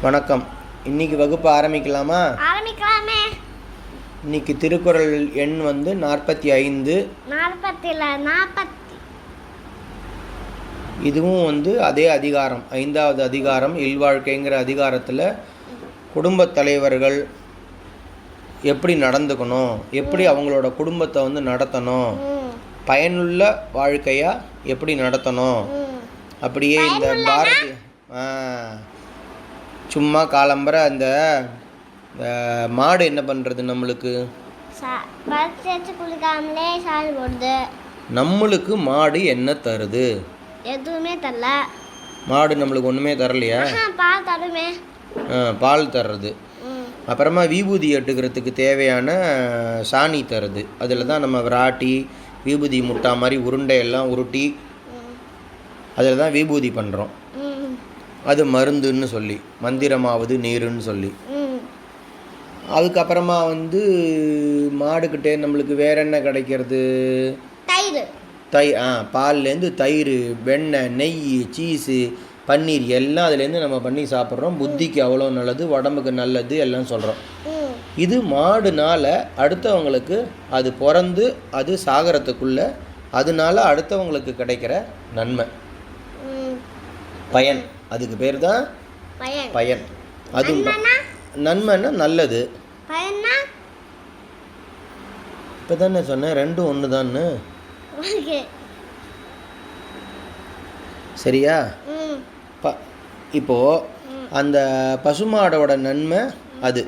வணக்கம். இன்னைக்கு வகுப்பு ஆரம்பிக்கலாமா? ஆரம்பிக்கலாமே. இன்னைக்கு திருக்குறள் எண் வந்து நாற்பத்தி ஐந்து நாற்பத்தி. இதுவும் வந்து அதே அதிகாரம் ஐந்தாவது அதிகாரம் இல்வாழ்க்கைங்கிற அதிகாரத்தில் குடும்பத் தலைவர்கள் எப்படி நடந்துக்கணும் எப்படி அவங்களோட குடும்பத்தை வந்து நடத்தணும் பயனுள்ள வாழ்க்கையாக எப்படி நடத்தணும். அப்படியே இந்த பாரதி ஆ. சும்மா காலம்பரை அந்த மாடு என்ன பண்ணுறது நம்மளுக்கு? நம்மளுக்கு மாடு என்ன தருது? எதுவுமே தரல. மாடு நம்மளுக்கு ஒன்றுமே தரலையா? பால் தருமே. பால் தர்றது. அப்புறமா விபூதி எட்டுக்கிறதுக்கு தேவையான சாணி தருது. அதில் தான் நம்ம விராட்டி விபூதி முட்டா மாதிரி உருண்டையெல்லாம் உருட்டி அதில் தான் விபூதி பண்ணுறோம் அது மருந்துன்னு சொல்லி மந்திரமாவது நீருன்னு சொல்லி. அதுக்கப்புறமா வந்து மாடுக்கிட்டே நம்மளுக்கு வேற என்ன கிடைக்கிறது தயிர் தை ஆ பால்லேருந்து தயிர் வெண்ணெய் நெய் சீஸு பன்னீர் எல்லாம் அதுலேருந்து நம்ம பண்ணி சாப்பிட்றோம் புத்திக்கு அவ்வளோ நல்லது உடம்புக்கு நல்லது எல்லாம் சொல்கிறோம் இது மாடுனால அடுத்தவங்களுக்கு அது பிறந்து அது சாகரத்துக்குள்ள அதனால அடுத்தவங்களுக்கு கிடைக்கிற நன்மை. பயன். அதுக்கு பேர் தான் பயன். அது நன்மைனா நன்மைன்னா? நல்லது. இப்போ தானே சொன்னேன் ரெண்டும் ஒன்று தான்னு சரியா? ப இப்போது அந்த பசுமாடோட நன்மை அது.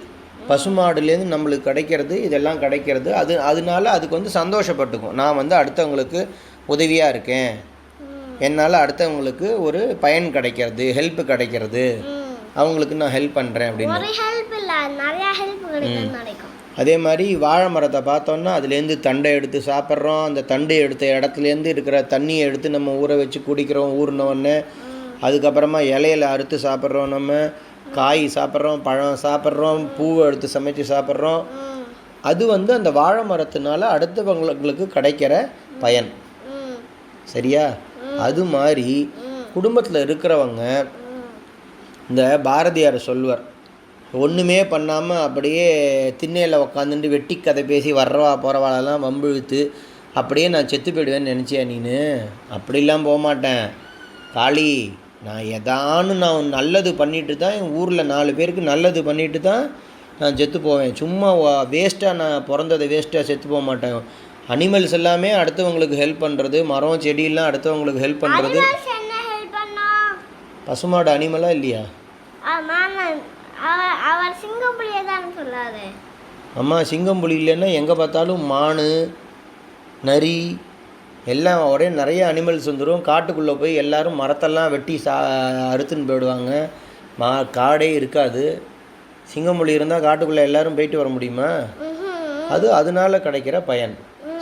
பசுமாடுலேருந்து நம்மளுக்கு கிடைக்கிறது இதெல்லாம் கிடைக்கிறது. அது அதனால அதுக்கு வந்து சந்தோஷப்பட்டுக்கும். நான் வந்து அடுத்தவங்களுக்கு உதவியாக இருக்கேன். என்னால் அடுத்தவங்களுக்கு ஒரு பயன் கிடைக்கிறது ஹெல்ப் கிடைக்கிறது. அவங்களுக்கு நான் ஹெல்ப் பண்ணுறேன் அப்படின்னு. ஒரு ஹெல்ப் இல்ல நிறைய ஹெல்ப் கிடைக்கும் நினைக்கும். அதே மாதிரி வாழை மரத்தை பார்த்தோன்னா அதுலேருந்து தண்டை எடுத்து சாப்பிட்றோம். அந்த தண்டு எடுத்த இடத்துலேருந்து இருக்கிற தண்ணியை எடுத்து நம்ம ஊற வச்சு குடிக்கிறோம் ஊறின உடனே அதுக்கப்புறமா இலையில அறுத்து சாப்பிட்றோம் நம்ம. காய் சாப்பிட்றோம் பழம் சாப்பிட்றோம் பூவை எடுத்து சமைச்சு சாப்பிட்றோம். அது வந்து அந்த வாழை மரத்தினால அடுத்தவங்களுக்கு கிடைக்கிற பயன். சரியா? அது மாதிரி குடும்பத்தில் இருக்கிறவங்க இந்த பாரதியார் சொல்வர் ஒன்றுமே பண்ணாமல் அப்படியே திண்ணையில் உக்காந்துட்டு வெட்டி கதை பேசி வர்றவா போகிறவாளெல்லாம் வம்பிழுத்து அப்படியே நான் செத்து போயிடுவேன்னு நினச்சியா நீனு? அப்படிலாம் போக மாட்டேன். காளி நான் எதானு நான் நல்லது பண்ணிட்டு தான் என் ஊரில் நாலு பேருக்கு நல்லது பண்ணிட்டு தான் நான் செத்து போவேன். சும்மா வேஸ்ட்டாக நான் பிறந்ததை வேஸ்ட்டாக செத்து போக மாட்டேன். அனிமல்ஸ் எல்லாமே அடுத்தவங்களுக்கு ஹெல்ப் பண்ணுறது மரம் செடியெல்லாம் அடுத்தவங்களுக்கு ஹெல்ப் பண்ணுறது பசுமாடு அனிமலாக இல்லையா? அம்மா சிங்கம் புலி இல்லைன்னா எங்கே பார்த்தாலும் மான் நரி எல்லாம் ஒரே நிறைய அனிமல்ஸ் வந்துடும் காட்டுக்குள்ளே போய் எல்லாரும் மரத்தெல்லாம் வெட்டி சா அறுத்துன்னு போயிடுவாங்க. மா காடே இருக்காது. சிங்கம் புலி இருந்தால் காட்டுக்குள்ளே எல்லாரும் போயிட்டு வர முடியுமா? அது அதனால கிடைக்கிற பயன்.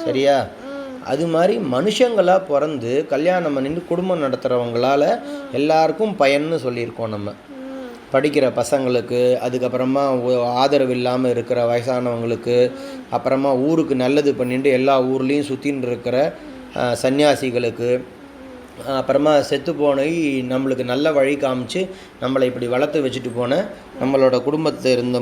சரியா? அது மாதிரி மனுஷங்களாக பிறந்து கல்யாணம் பண்ணிட்டு குடும்பம் நடத்துகிறவங்களால எல்லாருக்கும் பயன்னு சொல்லியிருக்கோம் நம்ம. படிக்கிற பசங்களுக்கு அதுக்கப்புறமா ஆதரவு இல்லாமல் இருக்கிற வயசானவங்களுக்கு அப்புறமா ஊருக்கு நல்லது பண்ணிட்டு எல்லா ஊர்லேயும் சுற்றின்னு இருக்கிற சன்னியாசிகளுக்கு அப்புறமா செத்து போனி நம்மளுக்கு நல்ல வழி காமிச்சு நம்மளை இப்படி வளர்த்து வச்சுட்டு போன நம்மளோட குடும்பத்தில் இருந்த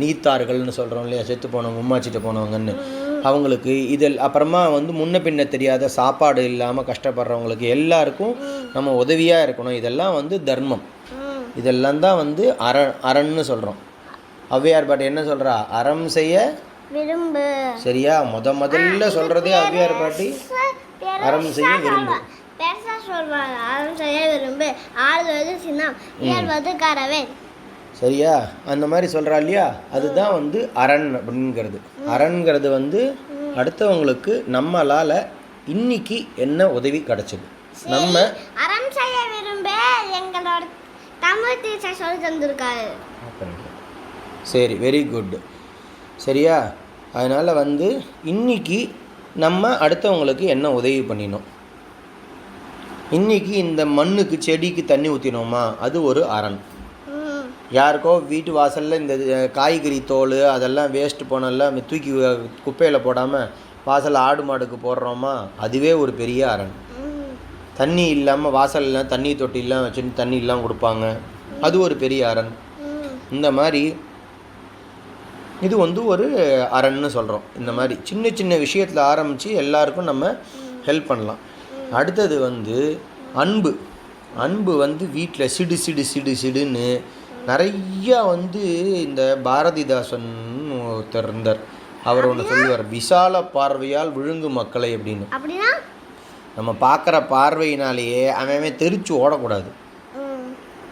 நீத்தார்கள்னு சொல்கிறோம் இல்லையா? செத்து போனவங்க உம்மாச்சிட்டு போனவங்கன்னு. அவங்களுக்கு இதில் அப்புறமா வந்து முன்ன பின்ன தெரியாத சாப்பாடு இல்லாமல் கஷ்டப்படுறவங்களுக்கு எல்லாருக்கும் நம்ம உதவியாக இருக்கணும். இதெல்லாம் வந்து தர்மம். இதெல்லாம் தான் வந்து அற அரண்னு சொல்கிறோம் ஔவையார் பாட்டு என்ன சொல்கிறா அறம் செய்ய விரும்பு. சரியா? முத முதல்ல சொல்கிறதே ஔவையார் பாட்டி. அறம் செய்ய விரும்பு. பெருசா சொல்வாங்க. அறம் செய்ய விரும்பு. ஆள்வது சின்னம். இயல்வது கரவேன். சரியா? அந்த மாதிரி சொல்கிறா இல்லையா? அதுதான் வந்து அரண் அப்படிங்கிறது. அரண்கிறது வந்து அடுத்தவங்களுக்கு நம்மளால் இன்னைக்கு என்ன உதவி கிடச்சிது? நம்ம அறம் செய்ய விரும்பு எங்களோட தமிழ் டீச்சர் சொல்லி தந்திருக்காரு. சரி வெரி குட் சரியா? அதனால் வந்து இன்னைக்கு நம்ம அடுத்தவங்களுக்கு என்ன உதவி பண்ணினோம்? இன்னைக்கு இந்த மண்ணுக்கு செடிக்கு தண்ணி ஊற்றினோமா அது ஒரு அரண். யாருக்கோ வீட்டு வாசலில் இந்த காய்கறி தோல் அதெல்லாம் வேஸ்ட் போனெல்லாம் தூக்கி குப்பையில் போடாமல் வாசலில் ஆடு மாடுக்கு போடுறோமா? அதுவே ஒரு பெரிய அரண். தண்ணி இல்லாமல் வாசல்லாம் தண்ணி தொட்டிலாம் வச்சுட்டு தண்ணி கொடுப்பாங்க. அது ஒரு பெரிய அரண். இந்த மாதிரி இது வந்து ஒரு அரண்னு சொல்கிறோம் இந்த மாதிரி சின்ன சின்ன விஷயத்தில் ஆரம்பித்து எல்லாருக்கும் நம்ம ஹெல்ப் பண்ணலாம். அடுத்தது வந்து அன்பு. அன்பு வந்து வீட்டில் சிடு சிடு சிடு சிடுன்னு நிறையா வந்து இந்த பாரதிதாசன் ஒருத்தர் இருந்தார். அவர் ஒன்று சொல்லுவார் விசால பார்வையால் விழுங்கு மக்களை அப்படின்னு. நம்ம பார்க்குற பார்வையினாலேயே அவன் தெரிச்சு ஓடக்கூடாது.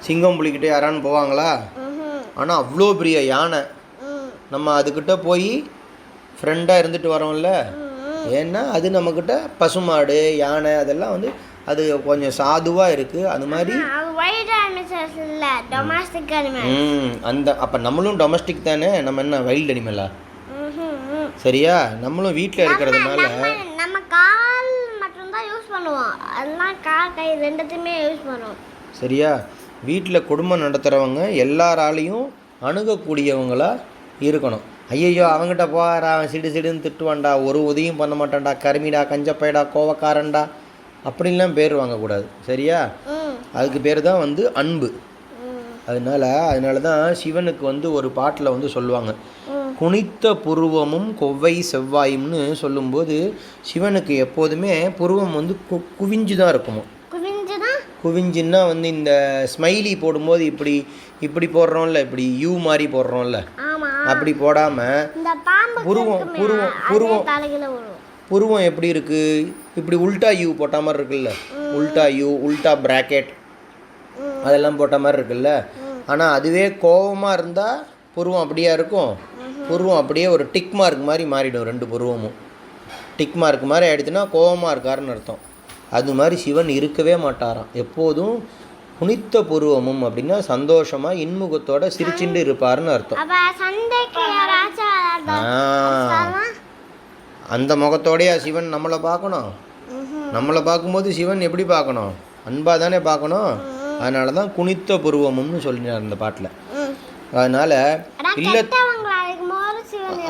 சிங்கம் புலிக்கிட்டே யாரான்னு போவாங்களா. ஆனால் அவ்வளோ பெரிய யானை. நம்ம அதுக்கிட்ட போய் ஃப்ரெண்டாக இருந்துட்டு வரோம்ல. ஏன்னா அது நம்மக்கிட்ட பசுமாடு யானை அதெல்லாம் வந்து அது கொஞ்சம் சாதுவாக இருக்குது அது மாதிரி ஒயிட் அனிமல்ஸ் இல்ல டொமஸ்டிக் அனிமல் ம் அந்த அப்போ நம்மளும் டொமஸ்டிக் தானே? நம்ம என்ன வைல்டு அனிமலா சரியா? நம்மளும் வீட்டில் இருக்கிறதுனால நம்ம கால் மட்டும்தான் யூஸ் பண்ணுவோம். அதெல்லாம் கால் கை ரெண்டுத்தையுமே யூஸ் பண்ணுவோம். சரியா? வீட்டில் குடும்பம் நடத்துகிறவங்க எல்லாராலையும் அணுகக்கூடியவங்களா இருக்கணும். ஐயையோ அவங்ககிட்ட போகிறா அவன் சிடு சிடுன்னு திட்டுவான்டா ஒரு உதவியும் பண்ண மாட்டான்டா கருமிடா கஞ்சப்பைடா கோவக்காரன்டா அப்படின்லாம் பேர் வாங்கக்கூடாது. சரியா? அதுக்கு பேர் தான் வந்து அன்பு. அதனால அதனால தான் சிவனுக்கு வந்து ஒரு பாட்டில் வந்து சொல்லுவாங்க. குனித்த புருவமும் கொவ்வை செவ்வாயும்னு சொல்லும்போது சிவனுக்கு எப்போதுமே புருவம் வந்து கு குவிஞ்சு தான் இருக்குமோ குவிஞ்சுன்னா வந்து இந்த ஸ்மைலி போடும்போது இப்படி இப்படி போடுறோம்ல இப்படி யூ மாதிரி போடுறோம்ல. அப்படி போடாமல் புருவம், புருவம், புருவம். புருவம் எப்படி இருக்குது இப்படி உல்டா யூ போட்ட மாதிரி இருக்குல்ல? உல்டா யூ உல்டா பிராக்கெட். அதெல்லாம் போட்ட மாதிரி இருக்குல்ல? ஆனால் அதுவே கோவமாக இருந்தால் புருவம் அப்படியா இருக்கும். புருவம் அப்படியே ஒரு டிக் மார்க் மாதிரி மாறிடும் ரெண்டு புருவமும். டிக் மார்க் மாதிரி ஆயிடுச்சுன்னா கோவமாக இருக்காருன்னு அர்த்தம். அது மாதிரி சிவன் இருக்கவே மாட்டாராம். எப்போதும் குனித்த புருவமும் அப்படின்னா சந்தோஷமாக இன்முகத்தோட சிரிச்சுண்டு இருப்பாருன்னு அர்த்தம். அந்த முகத்தோடயா சிவன் நம்மளை பார்க்கணும். நம்மளை பார்க்கும்போது சிவன் எப்படி பார்க்கணும் அன்பாக தானே பார்க்கணும் அதனால தான் குனித்த புருவமும்னு சொல்லினார் அந்த பாட்டில். அதனால் இல்லை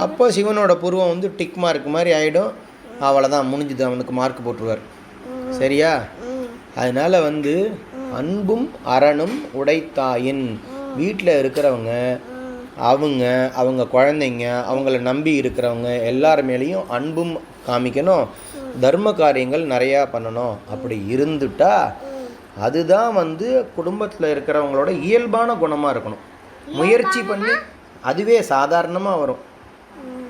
அப்போ சிவனோட புருவம் வந்து டிக் மார்க் மாதிரி ஆகிடும் அவ்வளோதான் முடிஞ்சுது அவனுக்கு மார்க் போட்டுருவார் சரியா. அதனால் வந்து அன்பும் அரணும் உடைத்தாயின் வீட்டில் இருக்கிறவங்க. அவங்க அவங்க குழந்தைங்க அவங்கள நம்பி இருக்கிறவங்க எல்லார் மேலேயும் அன்பும் காமிக்கணும். தர்ம காரியங்கள் நிறையா பண்ணணும். அப்படி இருந்துட்டா அதுதான் வந்து குடும்பத்தில் இருக்கிறவங்களோட இயல்பான குணமாக இருக்கணும். முயற்சி பண்ணி அதுவே சாதாரணமாக வரும்.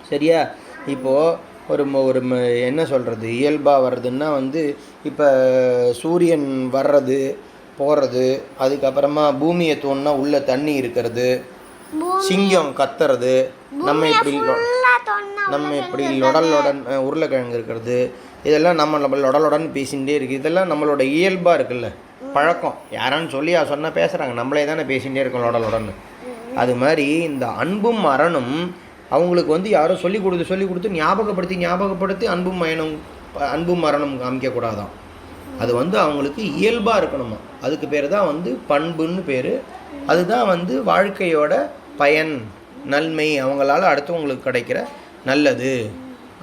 சரியா? இப்போது ஒரு ஒரு என்ன சொல்கிறது இயல்பாக வர்றதுன்னா வந்து இப்போ சூரியன் வர்றது போகிறது அதுக்கப்புறமா பூமியை தோணுனா உள்ள தண்ணி இருக்கிறது சிங்கம் கத்துறது. நம்ம இப்படி நம்ம இப்படி லொடலுடன் உருளைக்கிழங்கு இருக்கிறது. இதெல்லாம் நம்ம நம்ம லொடலுடன் பேசிகிட்டே இருக்குது இதெல்லாம் நம்மளோட இயல்பாக இருக்குல்ல. பழக்கம். யாரான்னு சொல்லியா சொன்னால் பேசுகிறாங்க நம்மளே தானே பேசிகிட்டே இருக்கோம் லொடலுடன் அது மாதிரி இந்த அன்பும் மரணம் அவங்களுக்கு வந்து யாரோ சொல்லி கொடுத்து சொல்லி கொடுத்து ஞாபகப்படுத்தி ஞாபகப்படுத்தி அன்பும் மயனும் அன்பும் மரணம் காமிக்கக்கூடாதாம் அது வந்து அவங்களுக்கு இயல்பாக இருக்கணுமா? அதுக்கு பேர் தான் வந்து பண்புன்னு பேர். அதுதான் வந்து வாழ்க்கையோட பயன் நன்மை அவங்களால அடுத்தவங்களுக்கு கிடைக்கிற நல்லது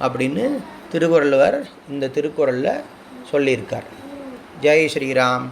அப்படின்னு திருவள்ளுவர் இந்த திருக்குறளில் சொல்லியிருக்கார். ஜெய் ஸ்ரீராம்.